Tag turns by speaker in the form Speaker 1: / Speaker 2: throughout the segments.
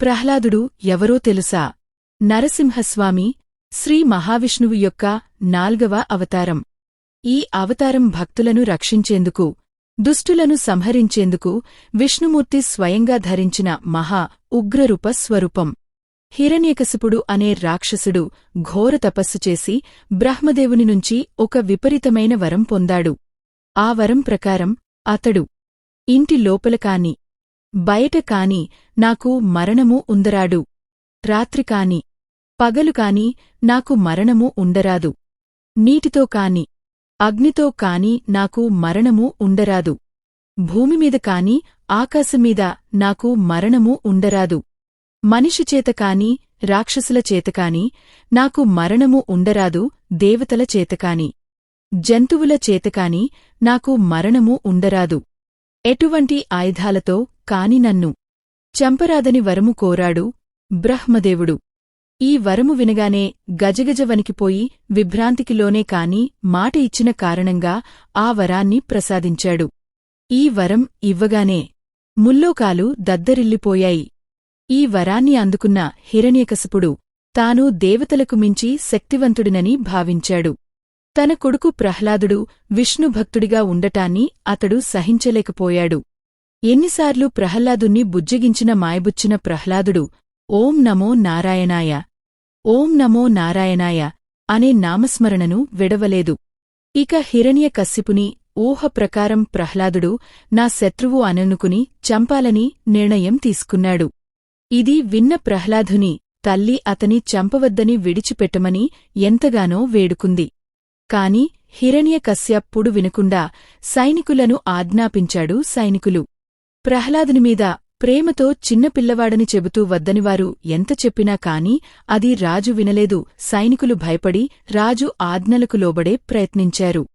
Speaker 1: ప్రహ్లాదుడు ఎవరో తెలుసా? నరసింహస్వామి శ్రీ మహావిష్ణువు యొక్క నాల్గవ అవతారం. ఈ అవతారం భక్తులను రక్షించేందుకు దుష్టులను సంహరించేందుకు విష్ణుమూర్తి స్వయంగా ధరించిన మహా ఉగ్రరూప స్వరూపం. హిరణ్యకశిపుడు అనే రాక్షసుడు ఘోర తపస్సు చేసి బ్రహ్మదేవుని నుంచి ఒక విపరీతమైన వరం పొందాడు. ఆ వరం ప్రకారం అతడు ఇంటి లోపల కాని బయట కాని నాకు మరణము ఉందరాడు. రాత్రి కాని పగలు కాని నాకు మరణము ఉండరాదు. నీటితో కాని అగ్నితో కాని నాకు మరణము ఉండరాదు. భూమిమీద కాని ఆకాశమీద నాకు మరణము ఉండరాదు. మనిషి చేత కాని రాక్షసుల చేతకాని నాకు మరణము ఉండరాదు దేవతల చేతకాని జంతువుల చేతకాని నాకు మరణము ఉండరాదు. ఎటువంటి ఆయుధాలతో కాని నన్ను. చంపరాదని వరము కోరాడు బ్రహ్మదేవుడు. ఈ వరము వినగానే గజగజ వణికిపోయి విభ్రాంతికిలోనే కాని మాట ఇచ్చిన కారణంగా ఆ వరాన్ని ప్రసాదించాడు. ఈ వరం ఇవ్వగానే ముల్లోకాలు దద్దరిల్లిపోయాయి. ఈ వరాన్ని అందుకున్న హిరణ్యకశపుడు తాను దేవతలకు మించి శక్తివంతుడినని భావించాడు. తన కొడుకు ప్రహ్లాదుడు విష్ణుభక్తుడిగా ఉండటాన్ని అతడు సహించలేకపోయాడు. ఎన్నిసార్లు ప్రహ్లాదుణ్ణి బుజ్జగించిన మాయబుచ్చిన ప్రహ్లాదుడు ఓం నమో నారాయణాయ ఓం నమో నారాయణాయ అనే నామస్మరణను విడవలేదు. ఇక హిరణ్య కశ్యపుని ఊహ ప్రకారం ప్రహ్లాదుడు నా శత్రువు అననుకుని చంపాలని నిర్ణయం తీసుకున్నాడు. ఇది విన్న ప్రహ్లాదుని తల్లి అతని చంపవద్దని విడిచిపెట్టమని ఎంతగానో వేడుకుంది. కాని హిరణ్యకశ్యప్పుడు వినకుండా సైనికులను ఆజ్ఞాపించాడు సైనికులు. ప్రహ్లాదునిమీద ప్రేమతో చిన్నపిల్లవాడని చెబుతూ వద్దనివారు ఎంత చెప్పినా కాని అది రాజు వినలేదు. సైనికులు భయపడి రాజు ఆజ్ఞలకు లోబడే ప్రయత్నించారు.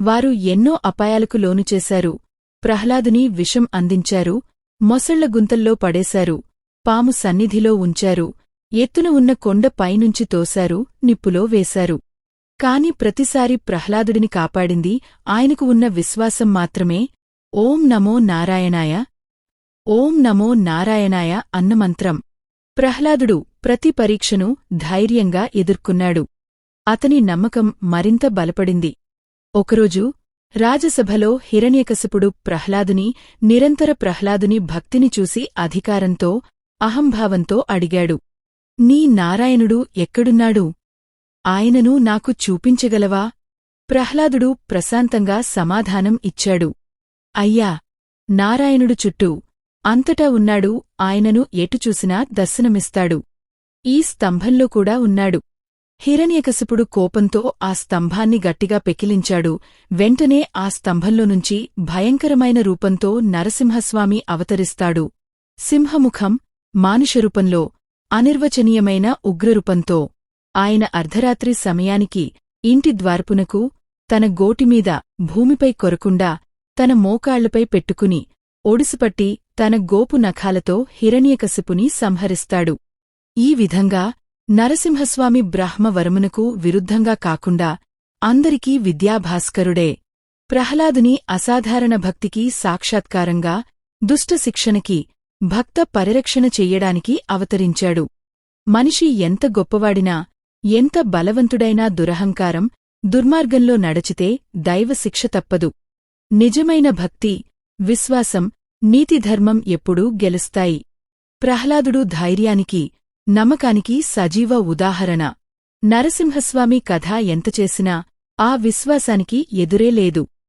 Speaker 1: వారు ఎన్నో అపాయాలకు లోనుచేశారు ప్రహ్లాదుని విషం అందించారు. మొసళ్ళ గుంతల్లో పడేశారు. పాము సన్నిధిలో ఉంచారు. ఎత్తున ఉన్న కొండ పైనుంచి తోశారు. నిప్పులో వేశారు. కాని ప్రతిసారి ప్రహ్లాదుడిని కాపాడింది ఆయనకు ఉన్న విశ్వాసం మాత్రమే. ఓం నమో నారాయణాయ. ఓం నమో నారాయణాయ అన్న మంత్రం. ప్రహ్లాదుడు ప్రతి పరీక్షను ధైర్యంగా ఎదుర్కొన్నాడు. అతని నమ్మకం మరింత బలపడింది. ఒకరోజు రాజసభలో హిరణ్యకశపుడు ప్రహ్లాదుని నిరంతర ప్రహ్లాదుని భక్తిని చూసి అధికారంతో అహంభావంతో అడిగాడు. నీ నారాయణుడు ఎక్కడున్నాడు? ఆయనను నాకు చూపించగలవా? ప్రహ్లాదుడు ప్రశాంతంగా సమాధానం ఇచ్చాడు. అయ్యా నారాయణుడు చుట్టూ అంతటా ఉన్నాడు ఆయనను ఎటు చూసినా దర్శనమిస్తాడు. ఈ స్తంభంలో కూడా ఉన్నాడు. హిరణ్యకశిపుడు కోపంతో ఆ స్తంభాన్ని గట్టిగా పెకిలించాడు. వెంటనే ఆ స్తంభంలో నుంచి భయంకరమైన రూపంతో నరసింహస్వామి అవతరిస్తాడు. సింహముఖం మానుషరూపంలో అనిర్వచనీయమైన ఉగ్రరూపంతో. ఆయన అర్ధరాత్రి సమయానికి ఇంటి ద్వార్పునకు తన గోటిమీద భూమిపై కొరకుండా తన మోకాళ్ళపై పెట్టుకుని ఒడిసిపట్టి తన గోపు నఖాలతో హిరణ్యకశిపుని సంహరిస్తాడు. ఈ విధంగా నరసింహస్వామి బ్రహ్మవరమునకు విరుద్ధంగా కాకుండా అందరికీ విద్యాభాస్కరుడే. ప్రహ్లాదుని అసాధారణ భక్తికి సాక్షాత్కారంగా దుష్టశిక్షణకి భక్త పరిరక్షణ చెయ్యడానికి అవతరించాడు. మనిషి ఎంత గొప్పవాడినా ఎంత బలవంతుడైనా దురహంకారం దుర్మార్గంలో నడచితే దైవశిక్ష తప్పదు. నిజమైన భక్తి విశ్వాసం నీతిధర్మం ఎప్పుడూ గెలుస్తాయి. ప్రహ్లాదుడు ధైర్యానికి నమ్మకానికి సజీవ ఉదాహరణ. నరసింహస్వామి కథ ఎంత చేసినా ఆ విశ్వాసానికి ఎదురే లేదు.